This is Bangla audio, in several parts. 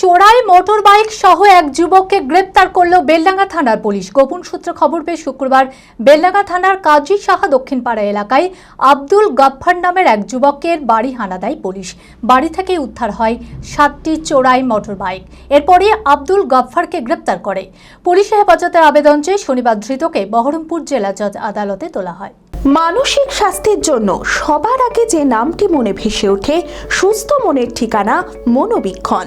চোরাই মোটর বাইক সহ এক যুবককে গ্রেপ্তার করল বেলডাঙ্গা থানার পুলিশ। গোপন সূত্রে খবর পেয়ে শুক্রবার বেলডাঙ্গা থানার কাজী সাহা দক্ষিণপাড়া এলাকায় আব্দুল গাফফার নামের এক যুবকের বাড়ি হানা দেয় পুলিশ। বাড়ি থেকে উদ্ধার হয় সাতটি চোরাই মোটর বাইক এরপরই আব্দুল গাফফারকে গ্রেপ্তার করে। পুলিশের হেফাজতের আবেদন চেয়ে শনিবার ধৃতকে বহরমপুর জেলা জজ আদালতে তোলা হয়। মানসিক স্বাস্থ্যের জন্য সবার আগে যে নামটি মনে ভেসে ওঠে, সুস্থ মনের ঠিকানা মনোবীক্ষণ।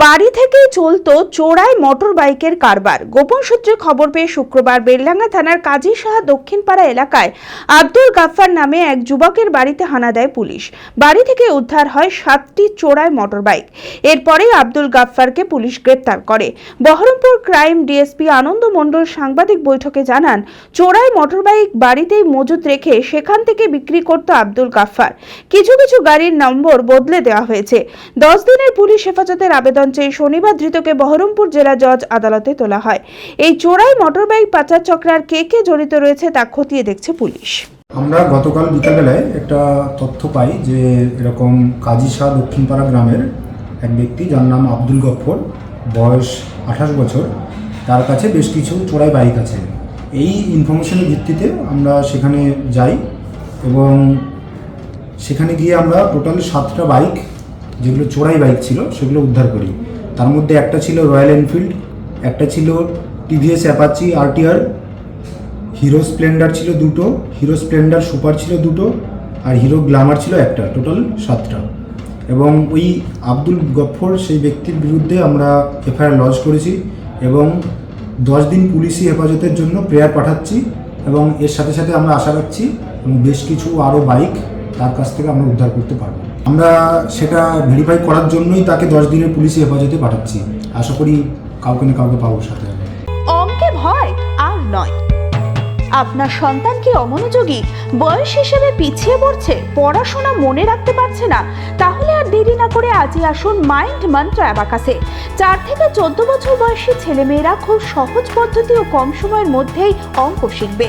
বাড়ি থেকেই চলতো চোরাই মোটর বাইকের কারবার। গোপন সূত্রে খবর পেয়ে শুক্রবার বেলডাঙ্গা থানার কাজী সাহা দক্ষিণপাড়া এলাকায় আব্দুল গাফফার নামে এক যুবকের বাড়িতে হানা দেয় পুলিশ। বাড়ি থেকে উদ্ধার হয় সাতটি চোরাই মোটর বাইক এরপরেই আব্দুল গাফফারকে পুলিশ গ্রেপ্তার করে। বহরমপুর ক্রাইম ডিএসপি আনন্দ মণ্ডল সাংবাদিক বৈঠকে জানান, চোরাই মোটরবাইক বাড়িতেই মজুত রেখে সেখান থেকে বিক্রি করত আব্দুল গাফফার। কিছু কিছু গাড়ির নম্বর বদলে দেওয়া হয়েছে। দশ দিনের পুলিশ হেফাজতের আবেদন চেয়ে শনিবার ধৃতকে বহরমপুর জেলা জজ আদালতে তোলা হয়। এই চোরাই মোটরবাইক পাচার চক্রে আর কে কে জড়িত রয়েছে তা খতিয়ে দেখছে পুলিশ। আমরা গতকাল বিকালবেলায় একটা তথ্য পাই যে এরকম কাজী দক্ষিণপাড়া গ্রামের এক ব্যক্তি, যার নাম আব্দুল গফর, বয়স আঠাশ বছর, তার কাছে বেশ কিছু চোরাই বাইক আছে। এই ইনফরমেশনের ভিত্তিতে আমরা সেখানে যাই এবং সেখানে গিয়ে আমরা টোটাল সাতটা বাইক যেগুলো চোরাই বাইক ছিল, সেগুলো উদ্ধার করি। তার মধ্যে একটা ছিল রয়্যাল এনফিল্ড একটা ছিল TVS Apache RTR Hero Splendor ছিল দুটো হিরো স্প্লেন্ডার সুপার ছিল দুটো, আর হিরো গ্ল্যামার ছিল একটা টোটাল সাতটা। এবং ওই আব্দুল গফর সেই ব্যক্তির বিরুদ্ধে আমরা এফআইআর লজ করেছি এবং দশ দিন পুলিশি হেফাজতের জন্য প্রেয়ার পাঠাচ্ছি এবং এর সাথে সাথে আমরা আশা রাখছি বেশ কিছু আরও বাইক তার কাছ থেকে আমরা উদ্ধার করতে পারব। আমরা সেটা ভেরিফাই করার জন্যই তাকে দশ দিনের পুলিশি হেফাজতে পাঠাচ্ছি। আশা করি কাউকে না কাউকে পাবো সাথে। অঙ্কে ভয় আর নয়। আপনার সন্তান কি অমনোযোগী? বয়স হিসেবে পিছিয়ে পড়ছে, পড়াশোনা মনে রাখতে পারছে না, তাহলে আর দেরি না করে আজই আসুন মাইন্ড মন্ত্র অ্যাবাকাসে চার থেকে চোদ্দ বছর বয়সী ছেলেমেয়েরা খুব সহজ পদ্ধতি ও কম সময়ের মধ্যেই অঙ্ক শিখবে।